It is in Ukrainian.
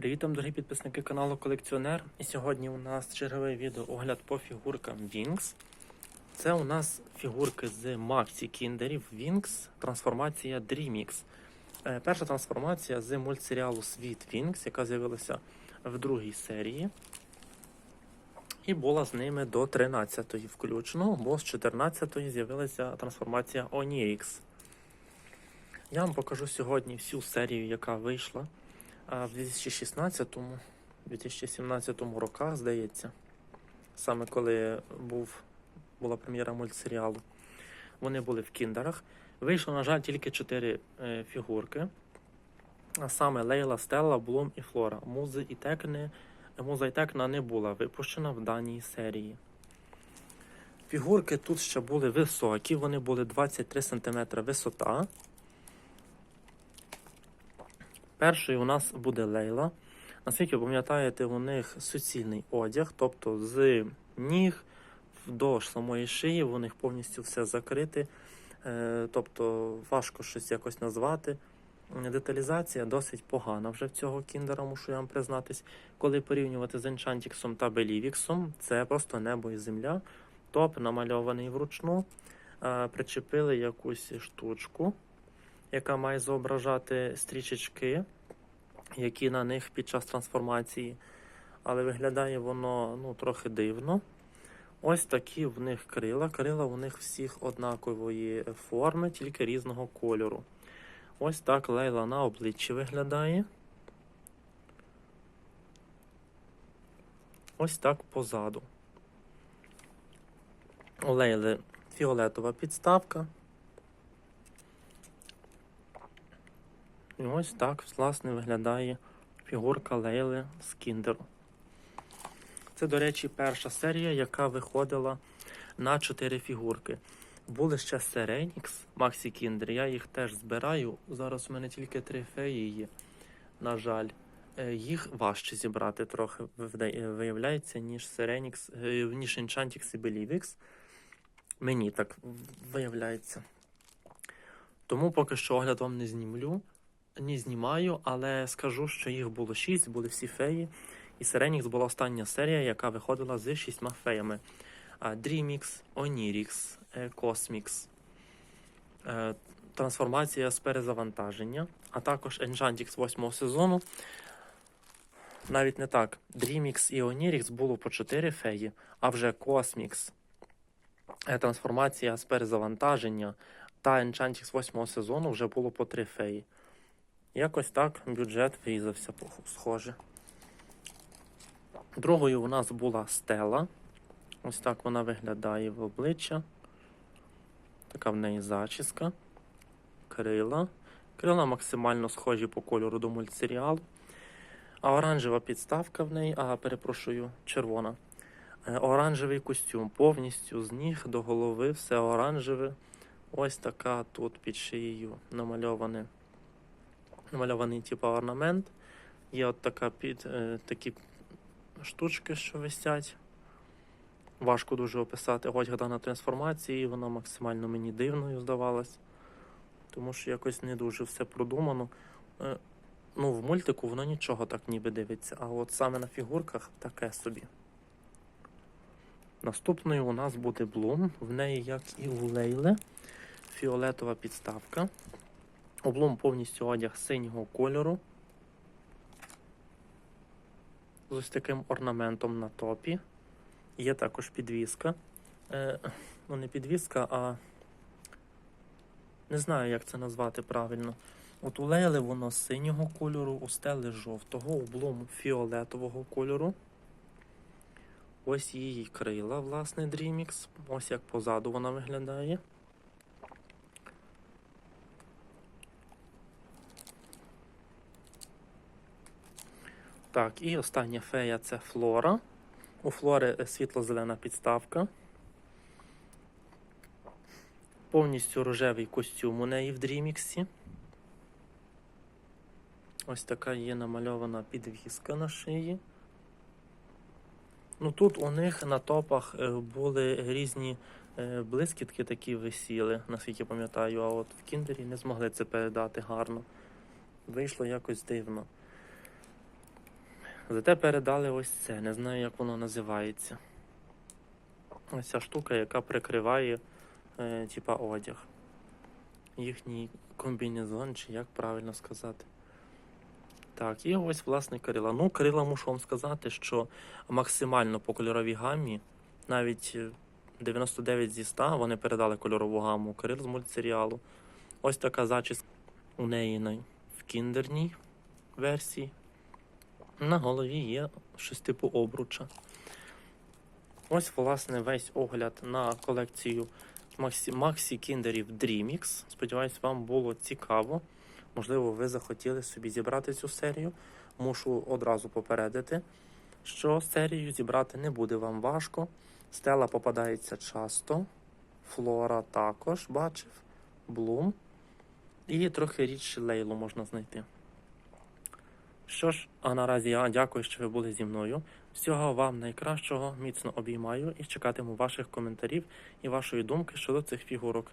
Привіт дорогі підписники каналу Колекціонер. І сьогодні у нас черговий відео огляд по фігуркам Wings. Це у нас фігурки з Maxi Кіндерів Wings, трансформація DreamX. Е, Перша трансформація з мультсеріалу Світ Wings, яка з'явилася в другій серії. І була з ними до 13-ї включно, бо з 14-ї з'явилася трансформація Onirix. Я вам покажу сьогодні всю серію, яка вийшла а в 2016-му, 2017 роках, здається, саме коли був, була прем'єра мультсеріалу, вони були в кіндерах. Вийшло, на жаль, тільки 4 е, фігурки. А саме Лейла, Стелла, Блум і Флора. Музи і Текни, Муза і Текна не була випущена в даній серії. Фігурки тут ще були високі, вони були 23 см висота. Першою у нас буде Лейла. Наскільки ви пам'ятаєте, у них суцільний одяг, тобто з ніг вдовж самої шиї, у них повністю все закрите. Е, Тобто важко щось якось назвати. Деталізація досить погана вже в цього кіндера, мушу я вам признатись. Коли порівнювати з Енчантіксом та Белівіксом, це просто небо і земля. Топ намальований вручну. Е, Причепили якусь штучку яка має зображати стрічечки, які на них під час трансформації. Але виглядає воно ну, трохи дивно. Ось такі в них крила. Крила у них всіх однакової форми, тільки різного кольору. Ось так лейла на обличчі виглядає. Ось так позаду. У лейли фіолетова підставка. І ось так, власне, виглядає фігурка Лейли з Кіндеру. Це, до речі, перша серія, яка виходила на 4 фігурки. Були ще Серенікс, Максі Кіндер. Я їх теж збираю. Зараз у мене тільки три феї є. На жаль, Е, їх важче зібрати трохи виявляється, ніж Серенікс, е, ніж Enchantix і Belivix. Мені так виявляється. Тому поки що огляд вам не знімлю не знімаю, але скажу, що їх було шість, були всі феї. І Сиренікс була остання серія, яка виходила з шістьма феями: е, Cosmix, е, трансформація з перезавантаження, а також Enchantix 8 сезону. Навіть не так. Dreamix і Onirix було по 4 феї, а вже Cosmix, е, трансформація з перезавантаження та Enchantix 8 сезону вже було по 3 феї. Якось так бюджет врізався, схоже. Другою у нас була стела. Ось так вона виглядає в обличчя. Така в неї зачіска. Крила. Крила максимально схожі по кольору до мультсеріалу. А оранжева підставка в неї, а перепрошую, червона. Е, Оранжевий костюм. Повністю з ніг до голови, все оранжеве. Ось така тут під шиєю намальоване намальований типу орнамент. Є от така під, е, такі штучки, що висять. Важко дуже описати одяг на трансформації, вона максимально мені дивною здавалась. Тому що якось не дуже все продумано. Е, ну, в мультику воно нічого так ніби дивиться, а от саме на фігурках таке собі. Наступною у нас буде Блум. В неї, як і у Лейли, фіолетова підставка. Облом повністю одяг синього кольору. З ось таким орнаментом на топі. Є також підвіска. Е, ну, не підвіска, а не знаю, як це назвати правильно. От у Лейли воно синього кольору, у стели жовтого, у блому фіолетового кольору. Ось її крила, власне, Dreamix. Ось як позаду вона виглядає. Так, і остання фея це Флора. У Флори світло-зелена підставка. Повністю рожевий костюм у неї в Дріміксі. Ось така є намальована підвіска на шиї. Ну тут у них на топах е, були різні е, блискітки такі висіли, наскільки пам'ятаю, а от в Кіндері не змогли це передати гарно. Вийшло якось дивно. Зате передали ось це. Не знаю, як воно називається. Ось ця штука, яка прикриває е, типа одяг. Їхній комбінезон, чи як правильно сказати. Так, і ось власне крила. Ну, крила мушу вам сказати, що максимально по кольоровій гамі, навіть е, 99 зі 100 вони передали кольорову гаму крил з мультсеріалу. Ось така зачіска у неї в кіндерній версії. На голові є щось типу обруча. Ось, власне, весь огляд на колекцію Максі Кіндерів Dreamix. Сподіваюсь, вам було цікаво. Можливо, ви захотіли собі зібрати цю серію. Мушу одразу попередити, що серію зібрати не буде вам важко. Стела попадається часто, флора також бачив, блум. І трохи рідше лейлу можна знайти. Що ж, а наразі я дякую, що ви були зі мною. Всього вам найкращого, міцно обіймаю і чекатиму ваших коментарів і вашої думки щодо цих фігурок.